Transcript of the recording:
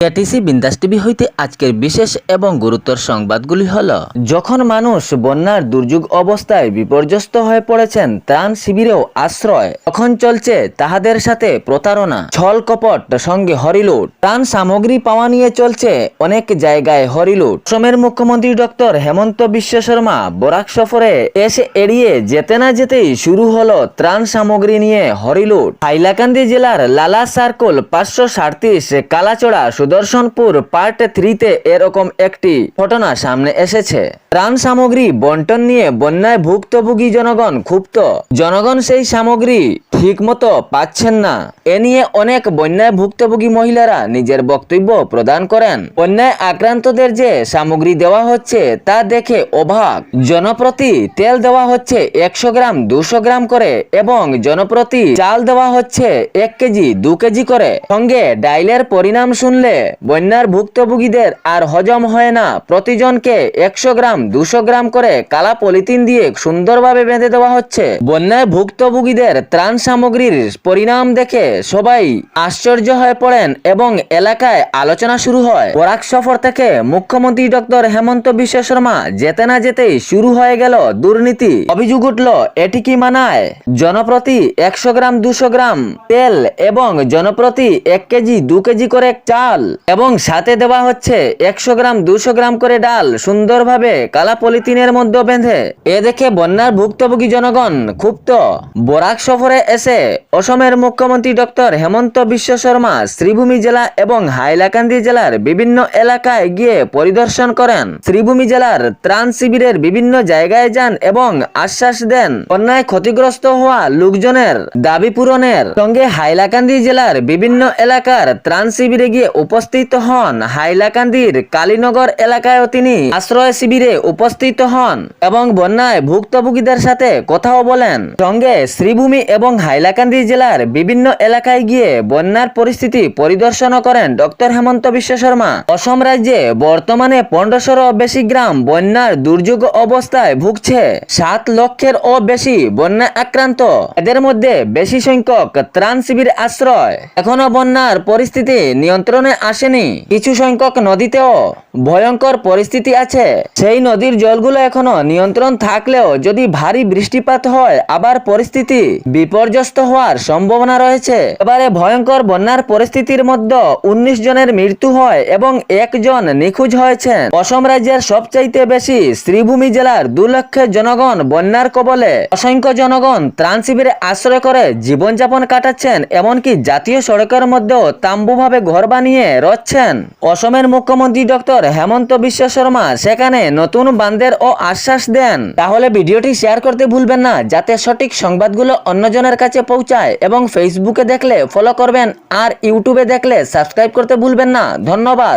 ATC বিন্দাস TV হইতে আজকের বিশেষ এবং গুরুতর সংবাদগুলি হল, যখন মানুষ বন্যার দুর্যোগ অবস্থায় বিপর্যস্ত হয়ে পড়েছেন ত্রাণ শিবিরেও আশ্রয়, তখন চলছে তাহাদের সাথে প্রতারণা। ছল কপট সঙ্গে হরিলুট। ত্রাণ সামগ্রী পাওয়া নিয়ে চলছে অনেক জায়গায় হরিলুট। অসমের মুখ্যমন্ত্রী ডক্টর হেমন্ত বিশ্ব শর্মা বরাক সফরে এসে এড়িয়ে যেতে না যেতেই শুরু হলো ত্রাণ সামগ্রী নিয়ে হরিলুট। হাইলাকান্দি জেলার লালা সার্কল পাঁচশো সাড়ত্রিশ কালাচড়া সুদর্শনপুর পার্ট থ্রিতে এরকম একটি ঘটনা সামনে এসেছে। ত্রাণ সামগ্রী বন্টন নিয়ে বন্যায় ভুক্তভোগী জনগণ ক্ষুব্ধ। জনগণ সেই সামগ্রী ঠিক মতো পাচ্ছেন না। এ নিয়ে অনেক বন্যায় ভুক্তভোগী মহিলারা নিজের বক্তব্য প্রদান করেন। বন্যায় আক্রান্তদের যে সামগ্রী দেওয়া হচ্ছে তা দেখে অভাগ জনপ্রতি তেল দেওয়া হচ্ছে একশো গ্রাম, দুশো গ্রাম করে এবং জনপ্রতি চাল দেওয়া হচ্ছে এক কেজি, দু কেজি করে। সঙ্গে ডাইলের পরিণাম শুনলে বন্যার ভুক্তভোগীদের আর হজম হয় না। প্রতিজনকে একশো গ্রাম, দুশো গ্রাম করে কালা পলিথিন দিয়ে সুন্দরভাবে বেঁধে দেওয়া হচ্ছে। বন্যায় ভুক্তভোগীদের ত্রাণ সামগ্রীর পরিণাম দেখে সবাই আশ্চর্য হয়ে পড়েন এবং এলাকায় আলোচনা শুরু হয়। বরাক সফর থেকে মুখ্যমন্ত্রী ডক্টর হেমন্ত বিশ্ব শর্মা যেতে না যেতেই শুরু হয়ে গেল দুর্নীতি। অভিযোগ উঠল, এটি কি মানায়? জনপ্রতি একশো গ্রাম, দুশো গ্রাম তেল এবং জনপ্রতি এক কেজি, দু কেজি করে চাল এবং সাথে দেওয়া হচ্ছে একশো গ্রাম, দুশো গ্রাম করে ডাল সুন্দরভাবে কালা পলিথিনের মধ্যে বেঁধে। এ দেখে বন্যার ভুক্তভোগী জনগণ ক্ষুব্ধ। বরাক সফরে এসে অসমের মুখ্যমন্ত্রী ডক্টর হেমন্ত বিশ্ব শর্মা শ্রীভূমি জেলা এবং হাইলাকান্দি জেলার বিভিন্ন এলাকায় গিয়ে পরিদর্শন করেন। শ্রীভূমি জেলার ত্রাণ শিবিরের বিভিন্ন জায়গায় যান এবং আশ্বাস দেন, বন্যায় ক্ষতিগ্রস্ত হওয়া লোকজনের দাবি পূরণের। সঙ্গে হাইলাকান্দি জেলার বিভিন্ন এলাকার ত্রাণ শিবিরে গিয়ে উপস্থিত হন। হাইলাকান্দির কালীনগর এলাকায়ও তিনি আশ্রয় শিবিরে উপস্থিত হন এবং বন্যায় ভুক্তভোগীদের সাথে কথাও বলেন। সঙ্গে শ্রীভূমি এবং হাইলাকান্দি জেলার বিভিন্ন এলাকায় গিয়ে বন্যার পরিস্থিতি পরিদর্শনও করেন ডক্টর হেমন্ত বিশ্ব শর্মা। অসম রাজ্যে বর্তমানে পনেরোশোরও বেশি গ্রাম বন্যার দুর্যোগ অবস্থায় ভুগছে। সাত লক্ষের ও বেশি বন্যা আক্রান্ত। এদের মধ্যে বেশি সংখ্যক ত্রাণ শিবির আশ্রয়। এখনও বন্যার পরিস্থিতি নিয়ন্ত্রণে আসেনি। কিছু সংখ্যক নদীতেও ভয়ঙ্কর পরিস্থিতি আছে। সেই নদীর জলগুলো এখনও নিয়ন্ত্রণ থাকলেও যদি ভারী বৃষ্টিপাত হয়, আবার পরিস্থিতি বিপর্যস্ত হওয়ার সম্ভাবনা রয়েছে। এবারে ভয়ঙ্কর বন্যার পরিস্থিতির মধ্যে উনিশ জনের মৃত্যু হয় এবং একজন নিখোঁজ হয়েছেন। অসম রাজ্যের সবচাইতে বেশি শ্রীভূমি জেলার দু লক্ষের জনগণ বন্যার কবলে অসংখ্য জনগণ ত্রাণ শিবিরে আশ্রয় করে জীবনযাপন কাটাচ্ছেন, এমনকি জাতীয় সড়কের মধ্যেও তাম্বুভাবে ঘর বানিয়ে রচ্ছেন। অসমের মুখ্যমন্ত্রী ডক্টর হেমন্ত বিশ্ব শর্মা সেখানে নতুন বান্ধের ও আশ্বাস দেন। তাহলে ভিডিওটি শেয়ার করতে ভুলবেন না, যাতে সঠিক সংবাদগুলো অন্যজনের কাছে পৌঁছায় এবং ফেসবুকে দেখলে ফলো করবেন আর ইউটিউবে দেখলে সাবস্ক্রাইব করতে ভুলবেন না। ধন্যবাদ।